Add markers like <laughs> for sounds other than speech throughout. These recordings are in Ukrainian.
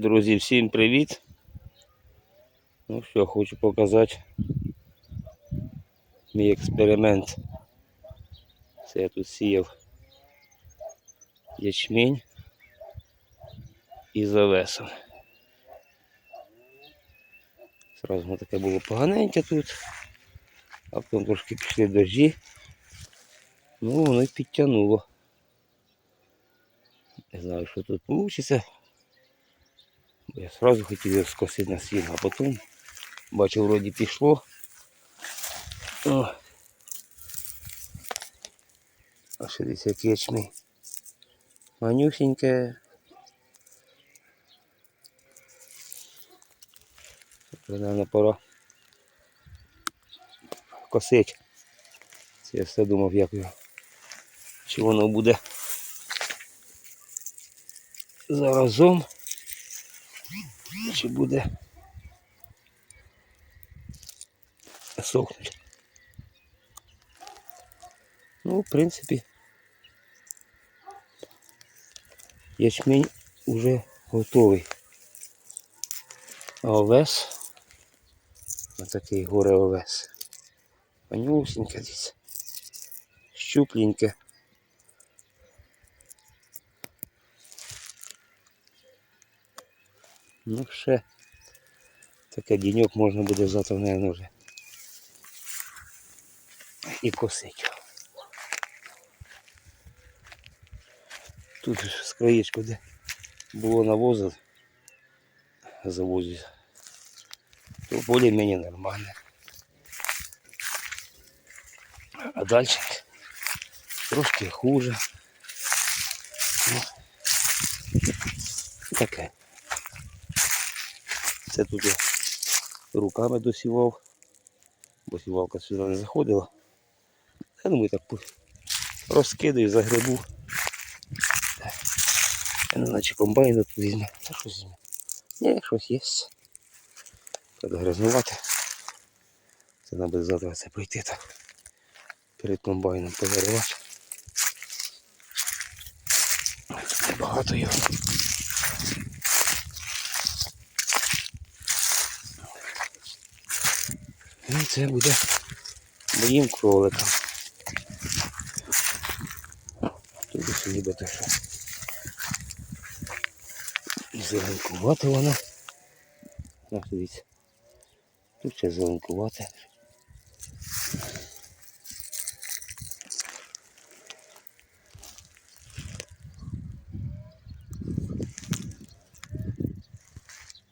Друзі, всім привіт. Ну що, хочу показати мій експеримент. Це я тут сіяв ячмінь із овесом. Зразу таке було поганеньке тут, а потім трошки пішли дощі. Ну, воно й підтягнуло. Не знаю, що тут вийде. Я сразу хотів його скосити на сін, а потім бачу, вроді пішло. О. А ще десь ячмінь. Манюсеньке. Наверное, пора косить. Це я все думав, як його. Чи воно буде заразом. Чи буде сохнуть. Ну, в принципі, ячмінь уже готовий. А овес, отакий горе овес. Манюсеньке десь. Щупленьке. Ну ще таке діньок можна буде завтра, мабуть, вже і косити. Тут ж з краєчку, де було навозу, завозить, то більш-менш нормально. А далі трошки хуже. Ну, таке. Це тут руками досівав, бо сівалка сюди не заходила. Я думаю, так розкидаю, загребу. Я не наче комбайн тут візьме. Та щось візьме. Ні, щось є. Треба грязнувати. Це треба завтра це пройти так. Перед комбайном позаривати. Багато його. І це буде моїм кроликам. Тут ось ніби що. Зеленкувати вона. Ось дивіться. Тут ще зеленкувати.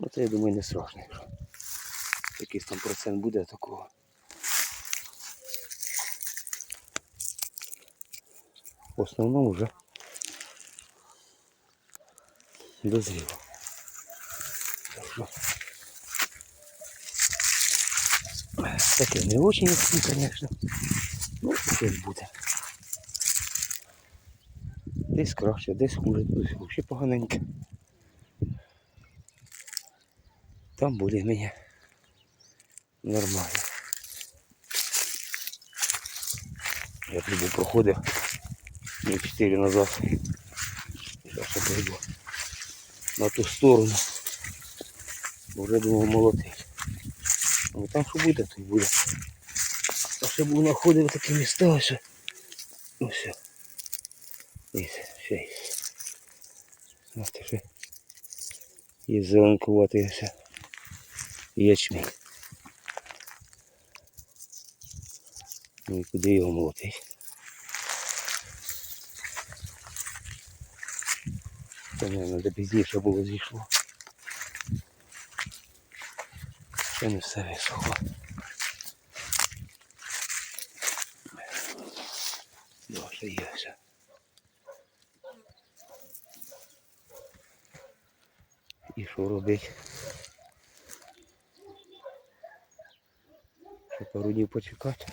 Ну це я думаю не страшно, якийсь там процент буде такого. В основному вже дозріло. Так Таке не дуже якщо, звісно. Ну, щось буде. Десь краще, десь хуже, тут взагалі поганеньке. Там більш-менш нормально. Я тут був проходив днів 4 назад. Зараз я пойду на ту сторону. Вже думав молотить. Ну там що буде, то й буде. А ще був знаходив такі міста ось. Ну все. Дивіться, ще є. Знаєте, ще є зеленкувати все. Ячмінь. Ну і куди його молотить? Це, мабуть, де пізніше було зійшло. Ще не все висохло. Дуже є все. І що робить? Ще пару днів почекати.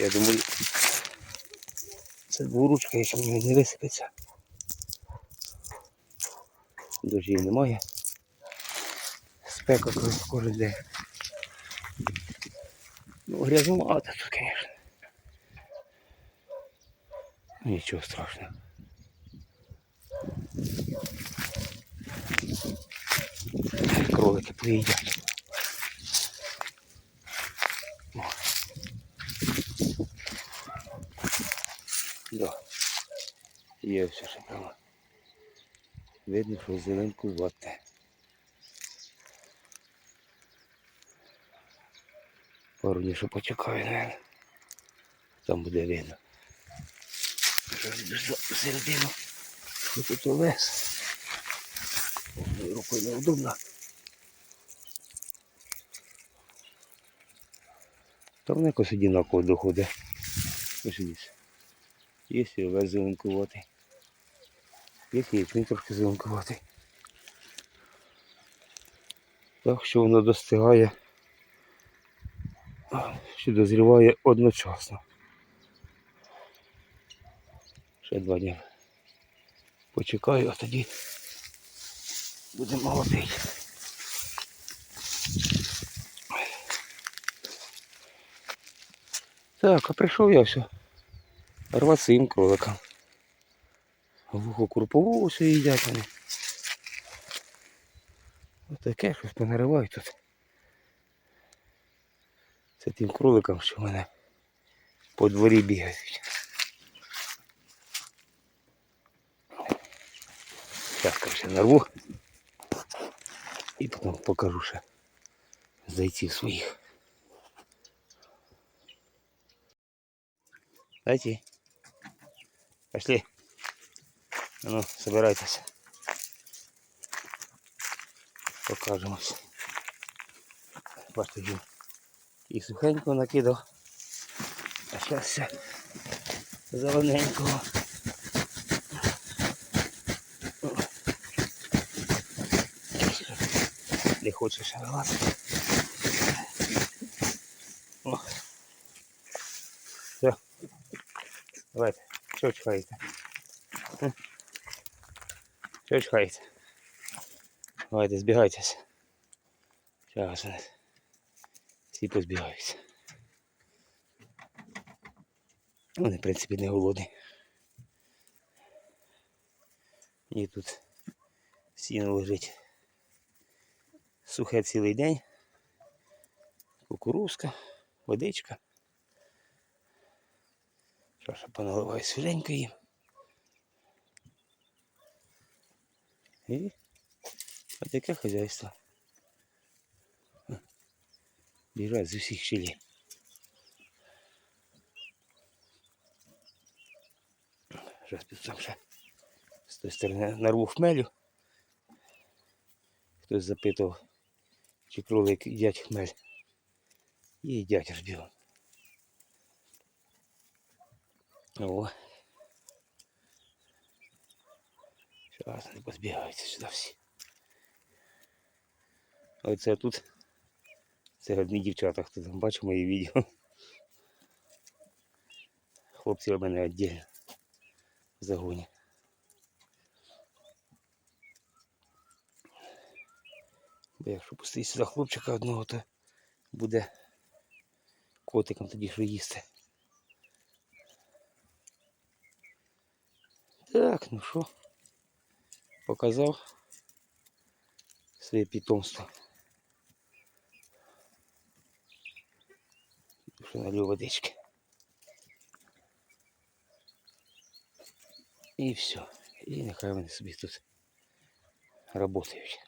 Я думаю, це двуручка якщо мені не висипеться. Дождів немає. Спека кожен день. Ну, грязнувато тут, звісно. Нічого страшного. Кролики поїдять. Да. Є все ще. Видно, що зеленкувате. Пару днів ще почекаю, наверное. Там буде видно. Йду середину. Що тут? Одною рукою неудобно. Там якось одинаково доходить. Десь. Є і овець зеленкуватий. Є і ячмінь трошки зеленкуватий. Так що воно достигає, що дозріває одночасно. Ще два дні. Почекаю, а тоді буде молодий. Так, а прийшов я все. Рвати своїм кроликам. Вухо курпову все їдять вони. Отаке щось понаривають тут. Це тим кроликам, що в мене по дворі бігають. Зараз короче, нарву. І потім покажу ще зайців своїх. Дайте. Пошли. Ну, собирайтесь. Покажемось. Бачите, він і сухенького накидав. А зараз все зелененького. Не хочеш ще Все. Давайте. Що чхаєте? Давайте, збігайтеся. Зараз вони всі позбігаються. Вони, в принципі, не голодні. І тут сіно лежить сухе цілий день. Кукурузка, водичка. Що ж, поналиваю свіженько їм. І от таке хазяйство. Біжать з усіх щелей. Зараз під сам ще з тої сторони нарву хмелю. Хтось запитував, чи кролик їдять хмель. І їдять аж. О. Зараз вони позбігаються сюди всі. Оце тут. Це одні дівчата, хто там бачив мої відео. Хлопці у мене віддільно в загоні. Бо якщо пустити сюди хлопчика одного, то буде котиком тоді що їсти. Так, ну що, показав своє питомство. Що налив водички. І все. І нехай вони собі тут працюють.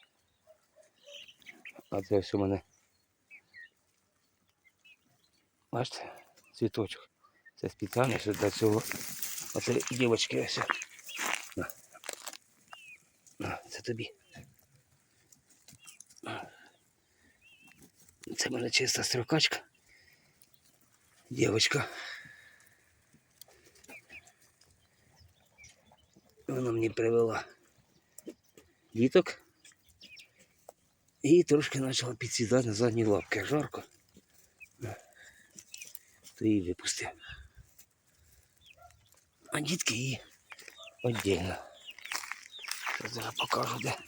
А це все в мене. Бачите, цвіточок. Це спеціально що для цього. Оце дівочки ось. На. На, це тобі. Це мене чиста строкачка. Дівочка. Вона мені привела діток. І трошки почала підсідати на задні лапки. Жарко. То її випустив. А дітки її віддільно. Зараз покажу де.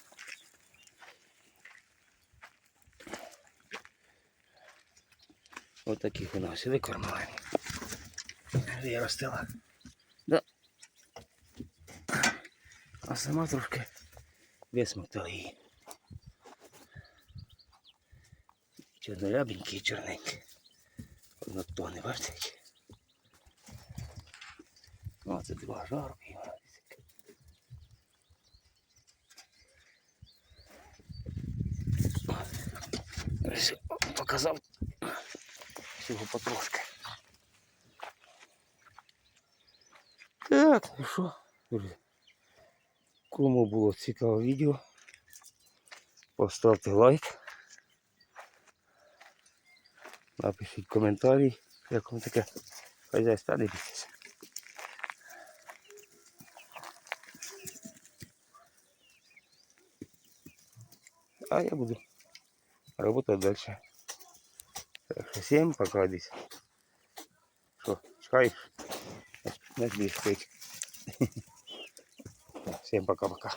Ось таких у нас викормили. Виростила. Да. А сама трошки висмоктала її. Чорнорябенький і чорненький. Однотонний, бачите? які? О, це два жарки. Ось, Показав всього потрошки. Так, ну що, друзі. Кому було цікаве відео, поставте лайк. Напишіть коментарі, як вам таке хазяйство, дивіться. А я буду работать дальше. Всем пока здесь. Что, чекаешь? Спать. <laughs> Всем пока-пока.